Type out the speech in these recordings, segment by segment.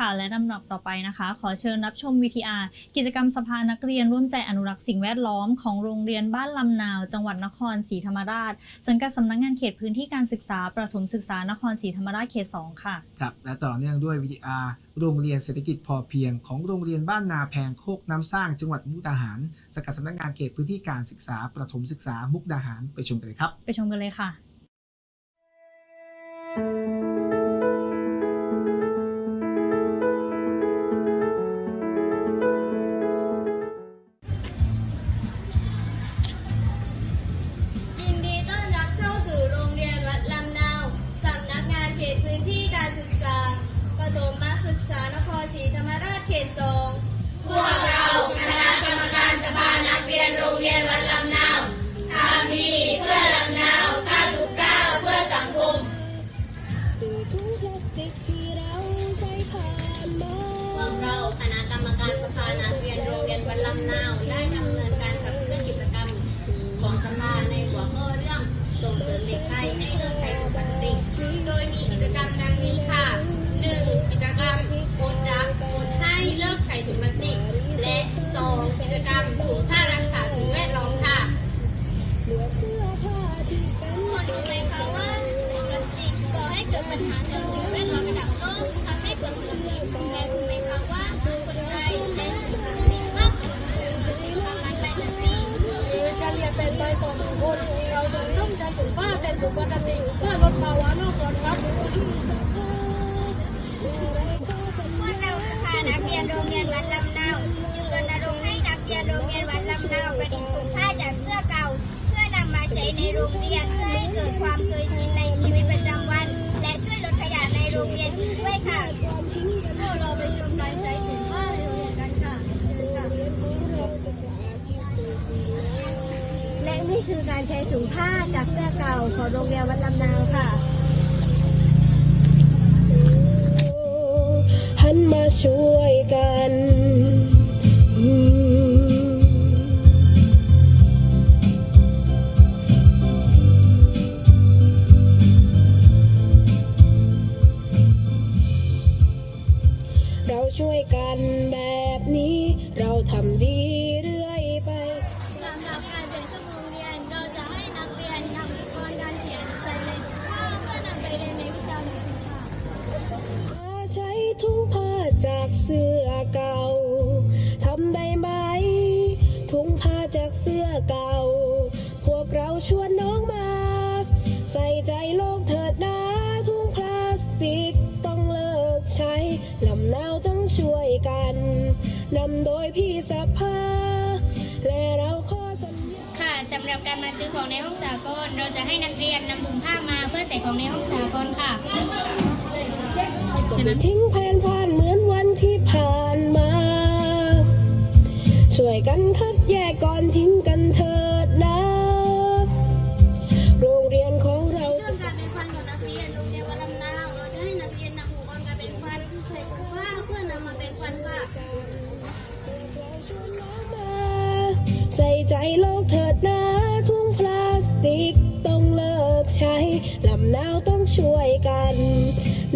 ค่ะและลำดับต่อไปนะคะ ขอเชิญรับชม VTR กิจกรรมสภานักเรียนร่วมใจอนุรักษ์สิ่งแวดล้อมของโรงเรียนบ้านลำนาว จังหวัดนครศรีธรรมราช สังกัดสำนักงานเขตพื้นที่การศึกษา ประถมศึกษานครศรีธรรมราชเขต 2 ค่ะ ครับ และต่อเนื่องด้วยวิทยาโรงเรียนเศรษฐกิจพอเพียง ของโรงเรียนบ้านนาแพงโคกน้ำสร้างจังหวัดมุกดาหารสกัดสำนักงานเขตพื้นที่การศึกษา ประถมศึกษามุกดาหารไปชมกันเลยครับ ไปชมกันเลยค่ะ ปัญหาต่อสิ่ง ค่ะพวกเราไปชมการใช้ถุงผ้าในโรงเรียนกันค่ะเชิญค่ะ และนี่คือการใช้ถุงผ้าจากเสื้อเก่าของโรงเรียนวัดลำนาวค่ะ หันมาช่วย นำโดยพี่สภาและเราขอสัญญาค่ะสำหรับการมาซื้อของในห้องสากลเราจะให้นักเรียนนำถุงผ้ามาเพื่อใส่ของในห้องสากลค่ะจะไม่ทิ้งแผนผ่านเหมือน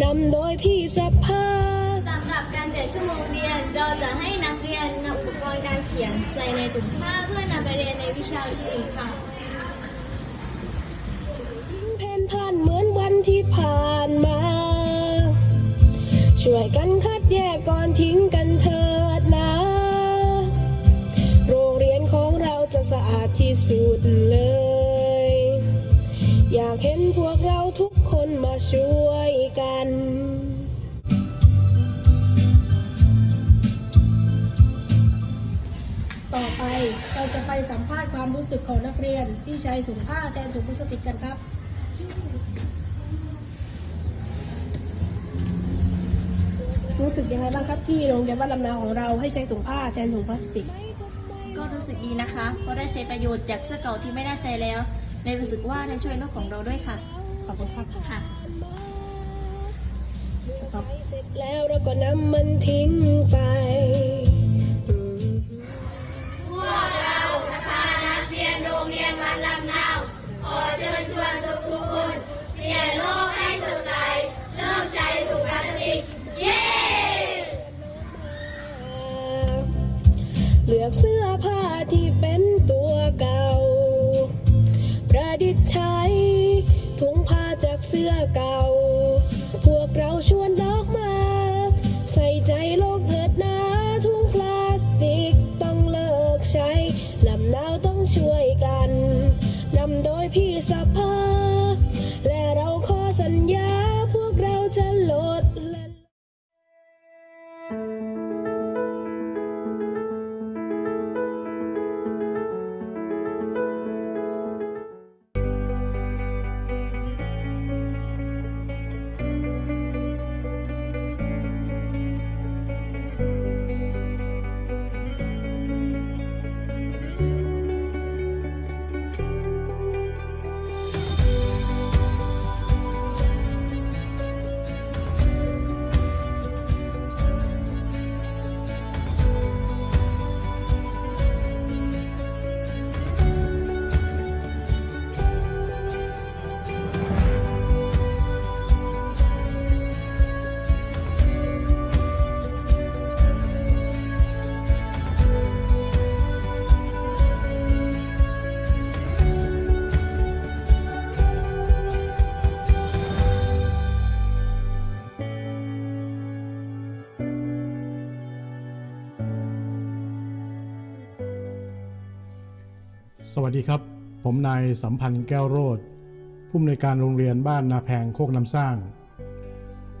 นำโดยพี่สภาสำหรับการเปลี่ยนชั่วโมงเรียน เราจะให้นักเรียนนำอุปกรณ์การเขียนใส่ในถุงผ้าเพื่อนำไปเรียนในวิชาอื่นๆค่ะเพนผ่านเหมือนวันที่ผ่านมา ช่วยกันคัดแยกก่อนทิ้งกันเถิดนะ โรงเรียนของเราจะสะอาดที่สุด ช่วยกันต่อไปเราจะไปสัมภาษณ์ความรู้สึกของนักเรียนที่ใช้ถุงผ้าแทนถุงพลาสติกกันครับ รู้สึกยังไงบ้างครับที่โรงเรียนบ้านลำนาวของเราให้ใช้ถุงผ้าแทนถุงพลาสติก ก็รู้สึกดีนะคะ เพราะได้ใช้ประโยชน์จากเสื้อเก่าที่ไม่ได้ใช้แล้วในรู้สึกว่าได้ช่วยโลกของเราด้วยค่ะ ขอบคุณครับค่ะใช้เสร็จแล้วเราก็นำมันทิ้งไป พวกเราสถานักเรียนโรงเรียนวันลำนาวขอเชิญชวนทุกทุกคนเปลี่ยนโลกให้สดใส เลิกใช้ถุงพลาสติก เย้ เลือกเสื้อผ้าที่เป็นตัวเก่า ประดิษฐ์ใช้ถุงผ้าจากเสื้อเก่า สวัสดีครับ ผมนายสัมพันธ์แก้วโรธผู้อำนวยการโรงเรียนบ้านนาแพงโคกน้ำสร้าง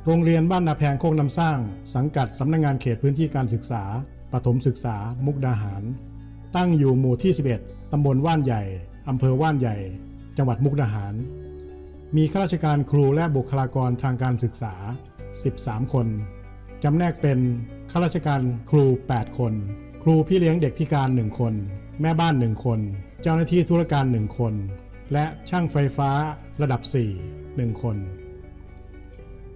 โรงเรียนบ้านนาแพงโคกน้ำสร้าง สังกัดสำนักงานเขตพื้นที่การศึกษาปฐมศึกษา มุกดาหาร ตั้งอยู่หมู่ที่ 11 ตำบลว่านใหญ่อำเภอว่านใหญ่ จังหวัดมุกดาหาร มีข้าราชการครูและบุคลากรทางการศึกษา 13 คนจำแนกเป็นข้าราชการครู 8 คน ครูพี่เลี้ยงเด็กพิการ 1 คน แม่บ้าน 1 คน เจ้าหน้าที่ธุรการ 1 คน และช่างไฟฟ้าระดับ 4 1 คน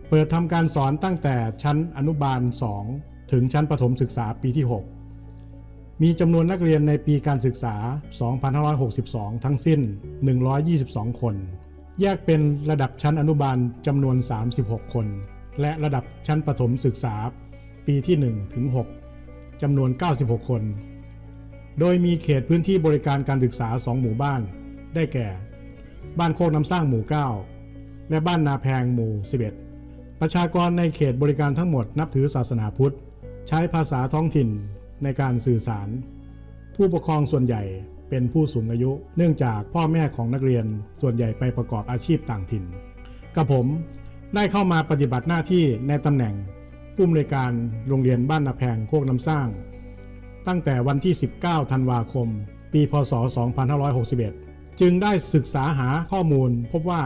เปิดทำการสอนตั้งแต่ชั้นอนุบาล 2 ถึงชั้นประถมศึกษาปีที่ 6 มีจำนวนนักเรียนในปีการศึกษา 2562 ทั้งสิ้น 122 คน แยกเป็นระดับชั้นอนุบาลจำนวน 36 คน และระดับชั้นประถมศึกษาปีที่ 1 ถึง 6จำนวน 96 คน โดยมีเขตพื้นที่บริการการศึกษา 2 หมู่บ้าน ได้แก่ บ้านโคกน้ำสร้างหมู่ 9 และบ้านนาแพงหมู่ 11 ประชากรในเขตบริการทั้งหมดนับถือศาสนาพุทธ ใช้ภาษาท้องถิ่นในการสื่อสาร ผู้ปกครองส่วนใหญ่เป็นผู้สูงอายุ เนื่องจากพ่อแม่ของนักเรียนส่วนใหญ่ไปประกอบอาชีพต่างถิ่นกับผมได้เข้ามาปฏิบัติหน้าที่ในตำแหน่งผู้อำนวยการโรงเรียนบ้านนาแพงโคกน้ำสร้าง ตั้งแต่วันที่ 19 ธันวาคม ปี พศ 2561 จึงได้ศึกษาหาข้อมูลพบว่า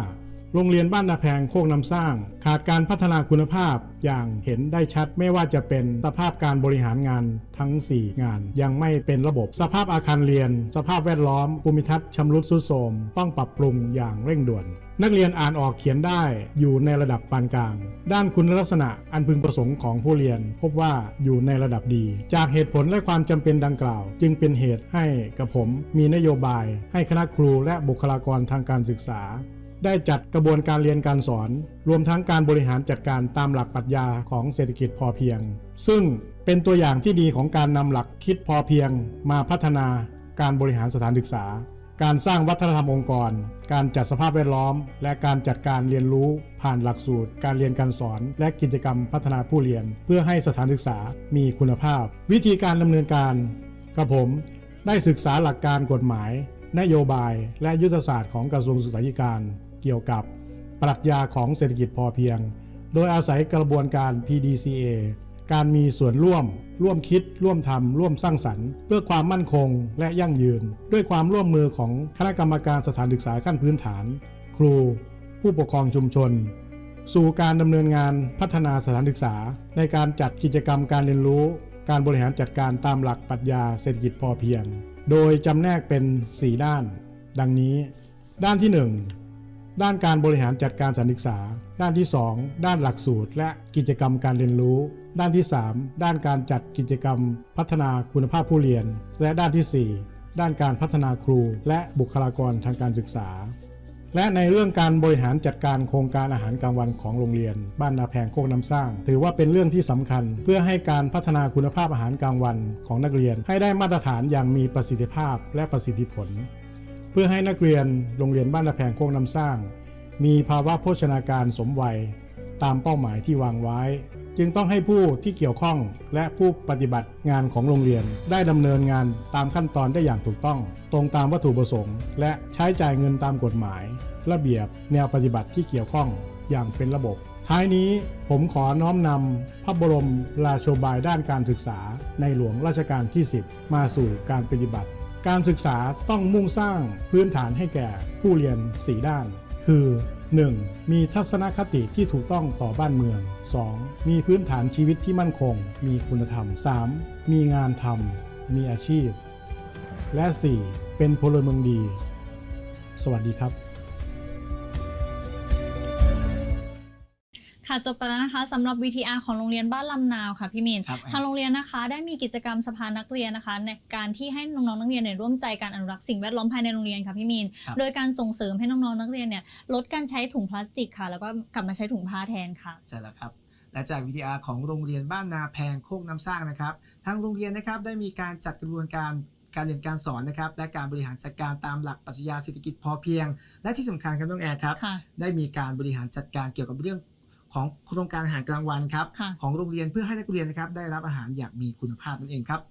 โรงเรียนบ้านนาแพงโคกน้ำสร้าง ขาดการพัฒนาคุณภาพอย่างเห็นได้ชัดไม่ว่าจะเป็นสภาพการบริหารงานทั้ง 4 งาน ยังไม่เป็นระบบ สภาพอาคารเรียน สภาพแวดล้อมภูมิทัศน์ชำรุดทรุดโทรมต้องปรับปรุงอย่างเร่งด่วน นักเรียนอ่านออกเขียนได้อยู่ในระดับปานกลาง ด้านคุณลักษณะอันพึงประสงค์ของผู้เรียน พบว่าอยู่ในระดับดี จากเหตุผลและความจำเป็นดังกล่าว จึงเป็นเหตุให้กับผมมีนโยบาย ให้คณะครูและบุคลากรทางการศึกษา ได้จัดกระบวนการเรียนการสอน รวมทั้งการบริหารจัดการตามหลักปรัชญาของเศรษฐกิจพอเพียง ซึ่งเป็นตัวอย่างที่ดีของการนำหลักคิดพอเพียง มาพัฒนาการบริหารสถานศึกษา การสร้างวัฒนธรรมองค์กร การจัดสภาพแวดล้อม และการจัดการเรียนรู้ผ่านหลักสูตร การเรียนการสอน และกิจกรรมพัฒนาผู้เรียน เพื่อให้สถานศึกษามีคุณภาพ วิธีการดำเนินการกับผมได้ศึกษาหลักการกฎหมาย นโยบาย และยุทธศาสตร์ของกระทรวงศึกษาธิการ เกี่ยวกับปรัชญาของเศรษฐกิจพอเพียง โดยอาศัยกระบวนการ PDCA การมีส่วนร่วม ร่วมคิด ร่วมทำร่วมสร้างสรรค์ เพื่อความมั่นคงและยั่งยืน ด้วยความร่วมมือของคณะกรรมการสถานศึกษาขั้นพื้นฐาน ครู ผู้ปกครองชุมชน สู่การดำเนินงานพัฒนาสถานศึกษา ในการจัดกิจกรรมการเรียนรู้ การบริหารจัดการตามหลักปรัชญาเศรษฐกิจพอเพียง โดยจำแนกเป็น 4 ด้าน ดังนี้ ด้านที่ 1 ด้านการบริหารจัดการสถานศึกษา ด้านที่ 2 ด้านหลักสูตร และกิจกรรมการเรียนรู้ ด้านที่ 3 ด้านการจัดกิจกรรม พัฒนาคุณภาพผู้เรียน และด้านที่ 4 ด้านการพัฒนาครู และบุคลากรทางการศึกษา และในเรื่องการบริหารจัดการโครงการอาหารกลางวันของโรงเรียน บ้านนาแพงโคกน้ำสร้าง ถือว่าเป็นเรื่องที่สำคัญ เพื่อให้การพัฒนาคุณภาพอาหารกลางวันของนักเรียน ให้ได้มาตรฐานอย่างมีประสิทธิภาพและประสิทธิผล เพื่อให้นักเรียนโรงเรียนบ้านนาแพงโคกน้ำสร้าง มีภาวะโภชนาการสมวัย ตามเป้าหมายที่วางไว้ จึงต้องให้ผู้ที่เกี่ยวข้องและผู้ปฏิบัติงานของโรงเรียน ได้ดำเนินงานตามขั้นตอนได้อย่างถูกต้อง ตรงตามวัตถุประสงค์ และใช้จ่ายเงินตามกฎหมาย ระเบียบแนวปฏิบัติที่เกี่ยวข้องอย่างเป็นระบบ ท้ายนี้ผมขอน้อมนำพระบรมราโชบายด้านการศึกษาในหลวงรัชกาลที่ 10 มาสู่การปฏิบัติ การศึกษาต้องมุ่งสร้างพื้นฐานให้แก่ผู้เรียน 4 ด้าน คือ 1. มีทัศนคติที่ถูกต้องต่อบ้านเมือง 2. มีพื้นฐานชีวิตที่มั่นคง มีคุณธรรม 3. มีงานทำมีอาชีพ และ 4. เป็นพลเมืองดี สวัสดีครับ ค่ะจบไปแล้วนะคะสำหรับ VTR ของโรงเรียนบ้านลำนาวค่ะพี่มีนครับทางโรงเรียนนะคะได้มีกิจกรรมสภานักเรียนนะคะในการที่ให้น้องๆนักเรียนเนี่ยร่วมใจการอนุรักษ์สิ่งแวดล้อมภายในโรงเรียนค่ะพี่มีนครับโดยการส่งเสริมให้น้องๆนักเรียนเนี่ยลดการใช้ถุงพลาสติกค่ะ แล้วก็กลับมาใช้ถุงผ้าแทนค่ะใช่แล้วครับและจากวิทยาของโรงเรียนบ้านนาแพงโคกน้ำสร้างนะครับ ทางโรงเรียนนะครับได้มีการจัดกระบวนการการเรียนการสอนนะครับและการบริหารจัดการตามหลักปรัชญาเศรษฐกิจพอเพียง และที่สำคัญครับน้องแอร์ครับค่ะได้มีการบริหารจัดการเกี่ยวกับเรื่อง ของโครงการอาหารกลางวันครับค่ะของโรงเรียนเพื่อให้นักเรียนนะครับได้รับอาหารอย่างมีคุณภาพนั่นเองครับ